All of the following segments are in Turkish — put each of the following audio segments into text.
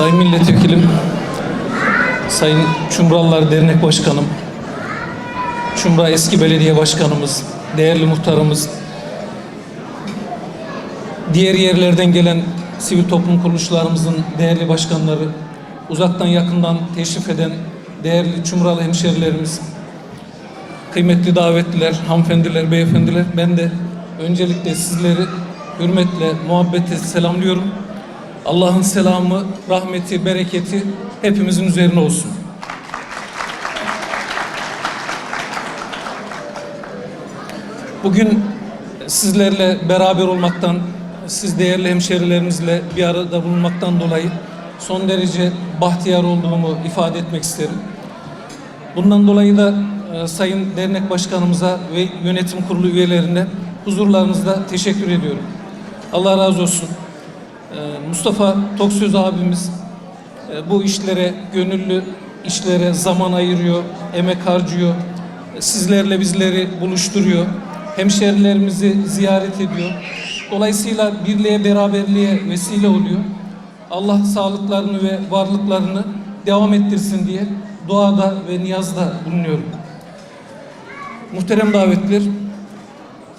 Sayın Milletvekilim, Sayın Çumrallar Dernek Başkanım, Çumra Eski Belediye Başkanımız, değerli muhtarımız, diğer yerlerden gelen sivil toplum kuruluşlarımızın değerli başkanları, uzaktan yakından teşrif eden değerli Çumralı hemşerilerimiz, kıymetli davetliler, hanımefendiler, beyefendiler, ben de öncelikle sizleri hürmetle, muhabbetle selamlıyorum. Allah'ın selamı, rahmeti, bereketi hepimizin üzerine olsun. Bugün sizlerle beraber olmaktan, siz değerli hemşerilerimizle bir arada bulunmaktan dolayı son derece bahtiyar olduğumu ifade etmek isterim. Bundan dolayı da e, Sayın Dernek Başkanımıza ve yönetim kurulu üyelerine huzurlarınızda teşekkür ediyorum. Allah razı olsun. E, Mustafa Toksöz abimiz e, bu işlere, gönüllü işlere zaman ayırıyor, emek harcıyor. E, Sizlerle bizleri buluşturuyor. Hemşerilerimizi ziyaret ediyor. Dolayısıyla birliğe, beraberliğe vesile oluyor. Allah sağlıklarını ve varlıklarını devam ettirsin diye duada ve niyazda bulunuyorum. Muhterem davetler,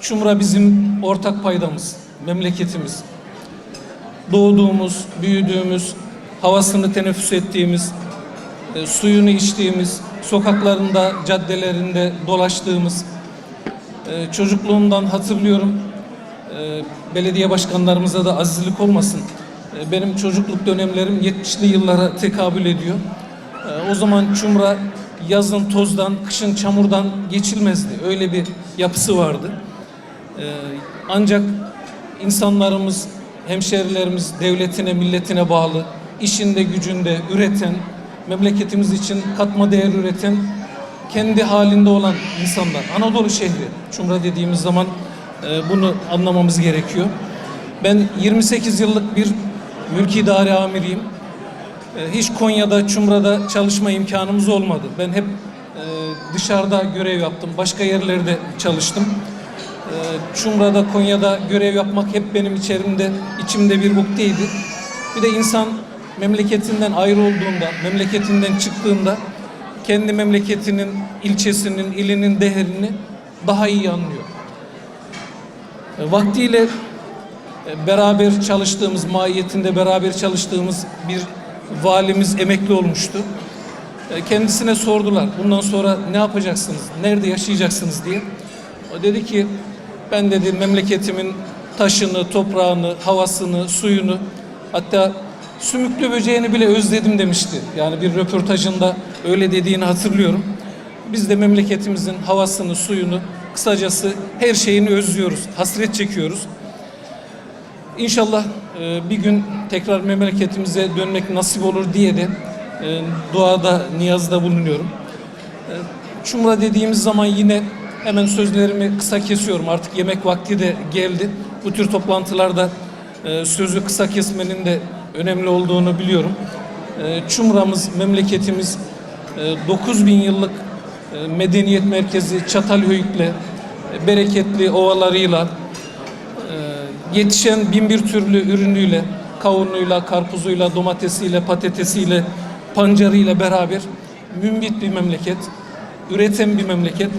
Çumra bizim ortak paydamız, memleketimiz. Doğduğumuz, büyüdüğümüz, havasını teneffüs ettiğimiz, e, suyunu içtiğimiz, sokaklarında, caddelerinde dolaştığımız, e, çocukluğumdan hatırlıyorum. E, belediye başkanlarımıza da azizlik olmasın. E, benim çocukluk dönemlerim 70'li yıllara tekabül ediyor. E, o zaman Çumra yazın tozdan, kışın çamurdan geçilmezdi. Öyle bir yapısı vardı. E, ancak insanlarımız, hemşerilerimiz devletine, milletine bağlı, işinde, gücünde üreten, memleketimiz için katma değer üreten, kendi halinde olan insanlar. Anadolu şehri, Çumra dediğimiz zaman e, bunu anlamamız gerekiyor. Ben 28 yıllık bir mülki idare amiriyim. E, Hiç Konya'da, Çumra'da çalışma imkanımız olmadı. Ben hep e, dışarıda görev yaptım. Başka yerlerde çalıştım. E, Çumra'da, Konya'da görev yapmak hep benim içerimde, içimde bir bukteydi. Bir de insan memleketinden ayrı olduğunda, memleketinden çıktığında kendi memleketinin, ilçesinin, ilinin değerini daha iyi anlıyor. E, Vaktiyle e, beraber çalıştığımız, mahiyetinde beraber çalıştığımız bir valimiz emekli olmuştu. E, Kendisine sordular, bundan sonra ne yapacaksınız, nerede yaşayacaksınız diye. O dedi ki, ben dedi memleketimin taşını, toprağını, havasını, suyunu, hatta sümüklü böceğini bile özledim demişti. Yani bir röportajında öyle dediğini hatırlıyorum. Biz de memleketimizin havasını, suyunu, kısacası her şeyini özlüyoruz, hasret çekiyoruz. İnşallah e, bir gün tekrar memleketimize dönmek nasip olur diye de e, duada, niyazda bulunuyorum. E, Çumra dediğimiz zaman yine hemen sözlerimi kısa kesiyorum. Artık yemek vakti de geldi. Bu tür toplantılarda e, sözü kısa kesmenin de önemli olduğunu biliyorum. E, Çumra'mız, memleketimiz e, 9000 yıllık e, medeniyet merkezi Çatalhöyük'le, e, bereketli ovalarıyla, e, yetişen bin bir türlü ürünüyle, kavunuyla, karpuzuyla, domatesiyle, patatesiyle, pancarıyla beraber mümbit bir memleket, üreten bir memleket.